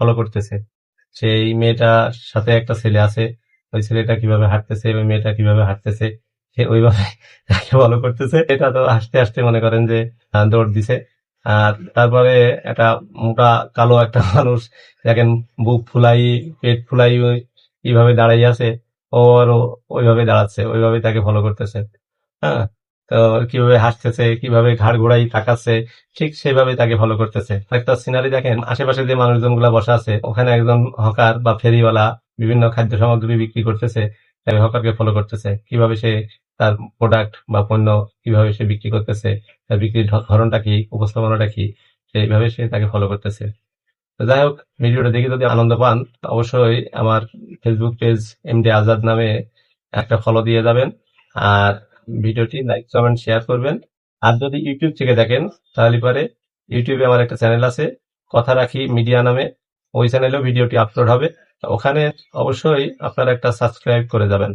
Follow করতেছে। সেই মেয়েটার সাথে একটা ছেলে আছে, ওই ছেলেটা কীভাবে হাঁটতেছে ওই মেয়েটা কীভাবে হাঁটতেছে, সে ওইভাবে তাকে ফলো করতেছে। এটা তো হাসতে হাসতে মনে করেন যে দৌড় দিছে। আর তারপরে একটা মোটা কালো একটা মানুষ, দেখেন বুক ফুলাই, পেট ফুলাই কীভাবে দাঁড়াই আছে ও আরও ওইভাবে দাঁড়াচ্ছে, ওইভাবে তাকে ফলো করতেছে। হ্যাঁ? তো কীভাবে হাসতেছে, কীভাবে ঘাড় ঘোড়াই তাকাচ্ছে, ঠিক সেভাবে তাকে ফলো করতেছে। একটা সিনারি দেখেন, আশেপাশে যে মানুষজনগুলা বসা আছে, ওখানে একজন হকার বা ফেরিওয়ালা বিভিন্ন খাদ্য সামগ্রী বিক্রি করতেছে হকারকে ফলো করতেছে। কীভাবে সে তার প্রোডাক্ট বা পণ্য, কীভাবে সে বিক্রি করতেছে, তার বিক্রির ধরনটা কি, উপস্থাপনাটা কি, সেইভাবে সে তাকে ফলো করতেছে। তো যাই হোক, ভিডিওটা দেখে যদি আনন্দ পান অবশ্যই আমার ফেসবুক পেজ এমডি আজাদ নামে একটা ফলো দিয়ে যাবেন। আর ভিডিওটি লাইক, কমেন্ট, শেয়ার করবেন। আর যদি ইউটিউব থেকে দেখেন, তাহলে পরে ইউটিউবে আমার একটা চ্যানেল আছে, কথা রাখি মিডিয়া নামে। ওই চ্যানেলেও ভিডিওটি আপলোড হবে। ওখানে অবশ্যই আপনারা একটা সাবস্ক্রাইব করে যাবেন।